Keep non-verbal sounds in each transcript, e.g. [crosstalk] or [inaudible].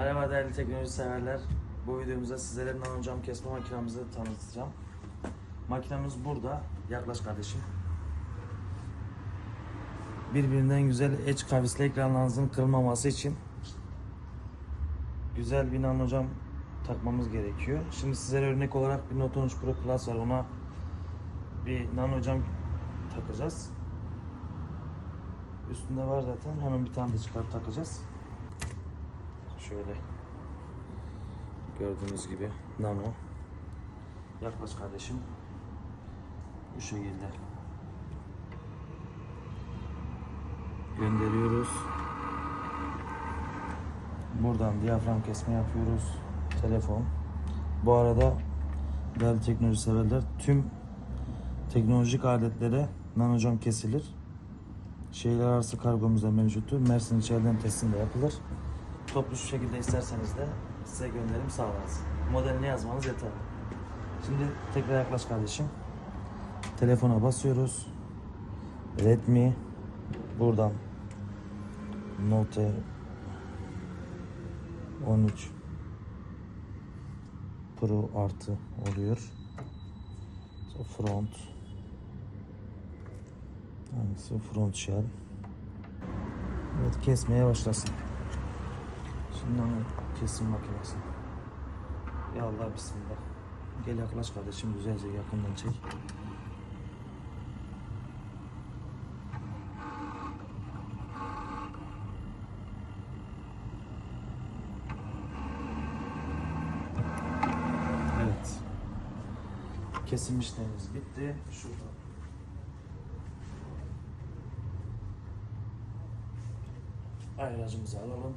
Merhaba değerli teknoloji severler. Bu videomuzda sizlere nano cam kesme makinamızı tanıtacağım. Makinamız burada. Yaklaş kardeşim. Birbirinden güzel edge kavisli ekranlarınızın kırılmaması için güzel bir nano cam takmamız gerekiyor. Şimdi sizlere örnek olarak bir Note 13 Pro Plus var. Ona bir nano cam takacağız. Üstünde var zaten. Hemen bir tane de çıkarıp takacağız. Şöyle gördüğünüz gibi nano. Yaklaş kardeşim. Bu şekilde gönderiyoruz. Buradan diyafram kesme yapıyoruz. Telefon. Bu arada değerli teknoloji severler tüm teknolojik aletlere nanocam kesilir. Şehirler arası kargomuzda mevcuttur. Mersin içeriden teslim yapılır. Toplu şu şekilde isterseniz de size gönderim sağlarız. Modelini yazmanız yeterli. Şimdi tekrar yaklaş kardeşim. Telefona basıyoruz. Redmi buradan Note 13 Pro artı oluyor. Front hangisi front shell. Evet kesmeye başlasın. Şimdi kesim makinesi. Ya Allah bismillah. Gel yaklaş kardeşim güzelce yakından çek. Evet. Kesim işlemimiz bitti. Şurada. Ayracımızı alalım.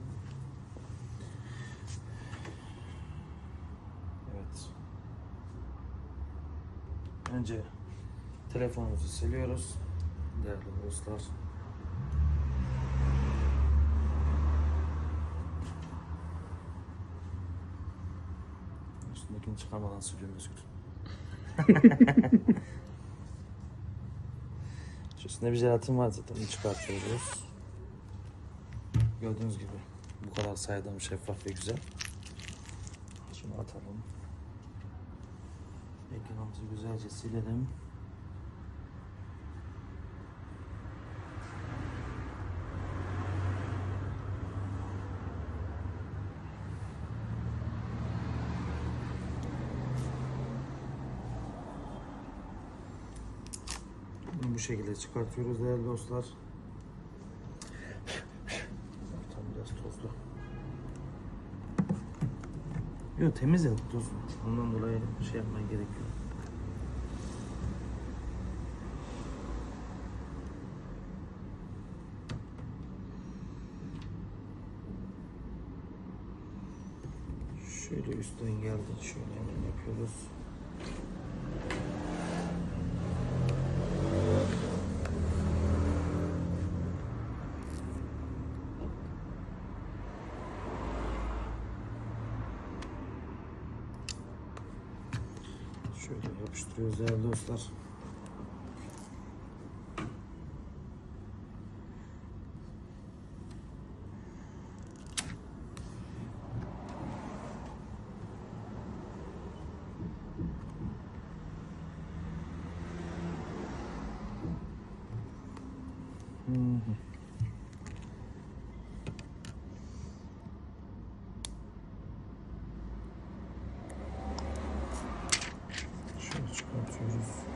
Evet. Önce telefonumuzu siliyoruz. Değerli dostlar. Üstündekini çıkarmadan siliyorum Özgür. [laughs] Üstünde bir jelatin var zaten onu çıkartıyoruz. Gördüğünüz gibi bu kadar saydam, şeffaf ve güzel. Şunu atalım. Ekranımızı güzelce silelim. Bu şekilde çıkartıyoruz değerli dostlar. Tam biraz tozlu. Yok temiz ya tuz. Ondan dolayı şey yapmaya gerek yok. Şöyle üstten geldi. Şöyle hemen yapıyoruz. Şöyle yapıştırıyoruz değerli dostlar. Çıkartıyoruz.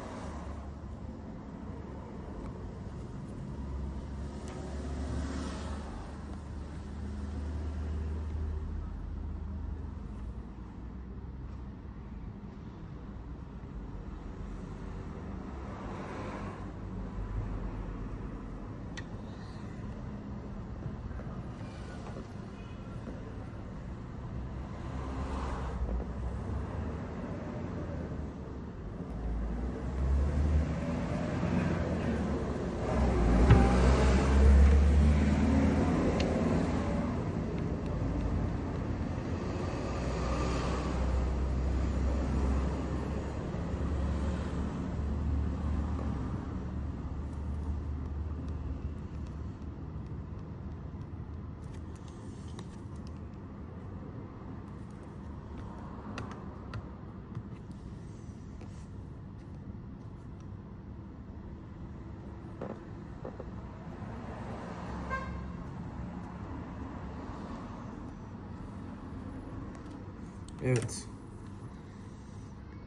Evet.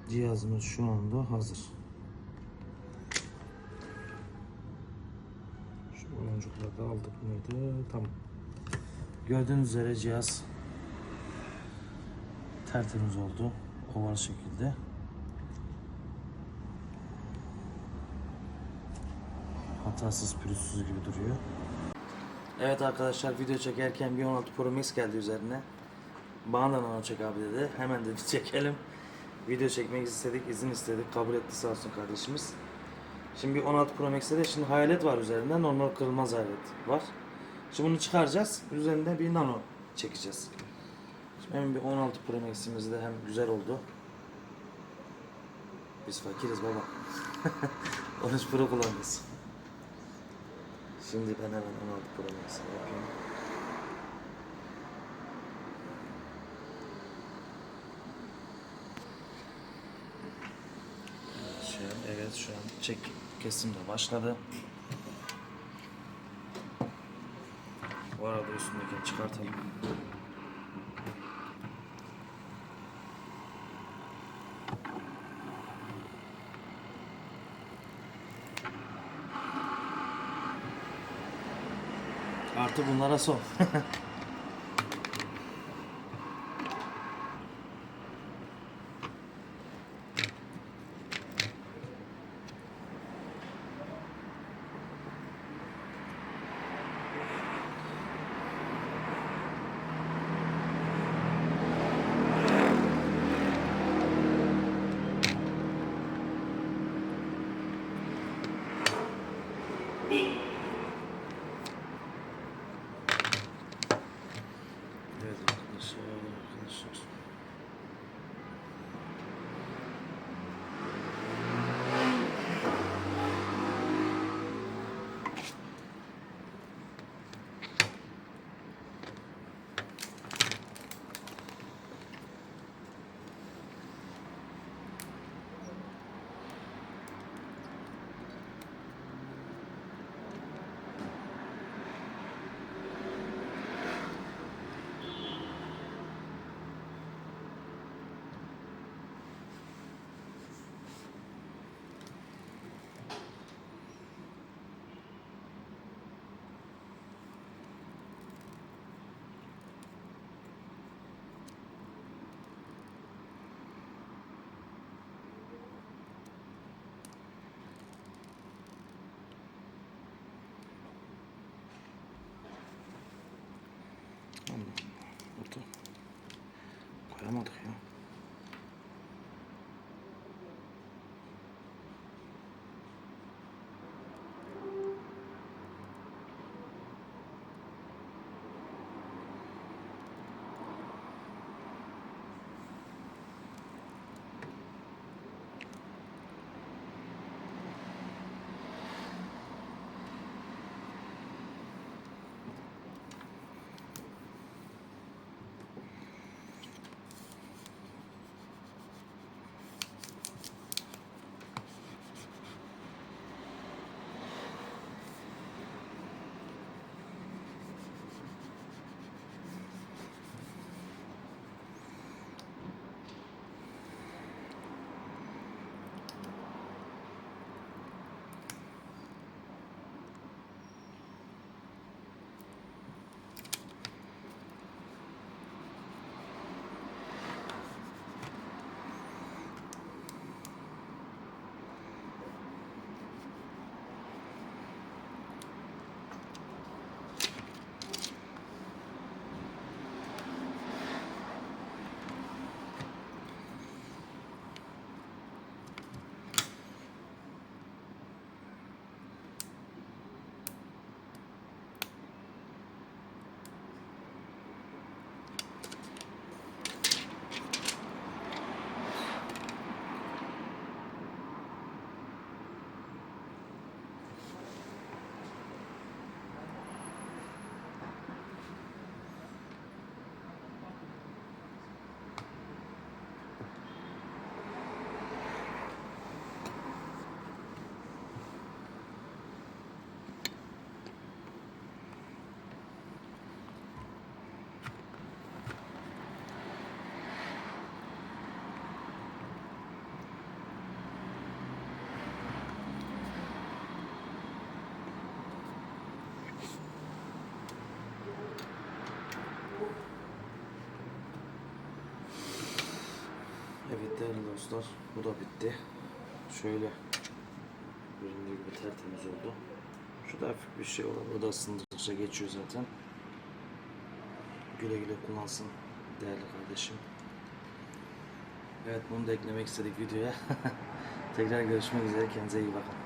Cihazımız şu anda hazır. Şu baloncukları da aldık mıydı? Tamam. Gördüğünüz üzere cihaz tertemiz oldu. Oval şekilde. Hatasız pürüzsüz gibi duruyor. Evet arkadaşlar video çekerken bir 16 Pro Max geldi üzerine. Bana da nano çek abi dedi. Hemen dedi [laughs] çekelim. Video çekmek istedik, izin istedik. Kabul etti sağ olsun kardeşimiz. Şimdi bir 16 Pro Max'te de şimdi hayalet var üzerinde. Normal kırılmaz hayalet var. Şimdi bunu çıkaracağız. Üzerinde bir nano çekeceğiz. Şimdi hemen bir 16 Pro Max'imiz de hem güzel oldu. Biz fakiriz baba. [laughs] 13 Pro kullanacağız. Şimdi ben hemen 16 Pro Max'i yapayım. Şu an, evet şu an çek kesim de başladı. Bu arada üstündekini çıkartalım. Artı bunlara son. [laughs] Evet vraiment très bien. Ya. Değerli dostlar bu da bitti. Şöyle göründüğü gibi tertemiz oldu. Şu da hafif bir şey olan o da ısındıkça geçiyor zaten. Güle güle kullansın değerli kardeşim. Evet bunu da eklemek istedik videoya. [laughs] Tekrar görüşmek üzere kendinize iyi bakın.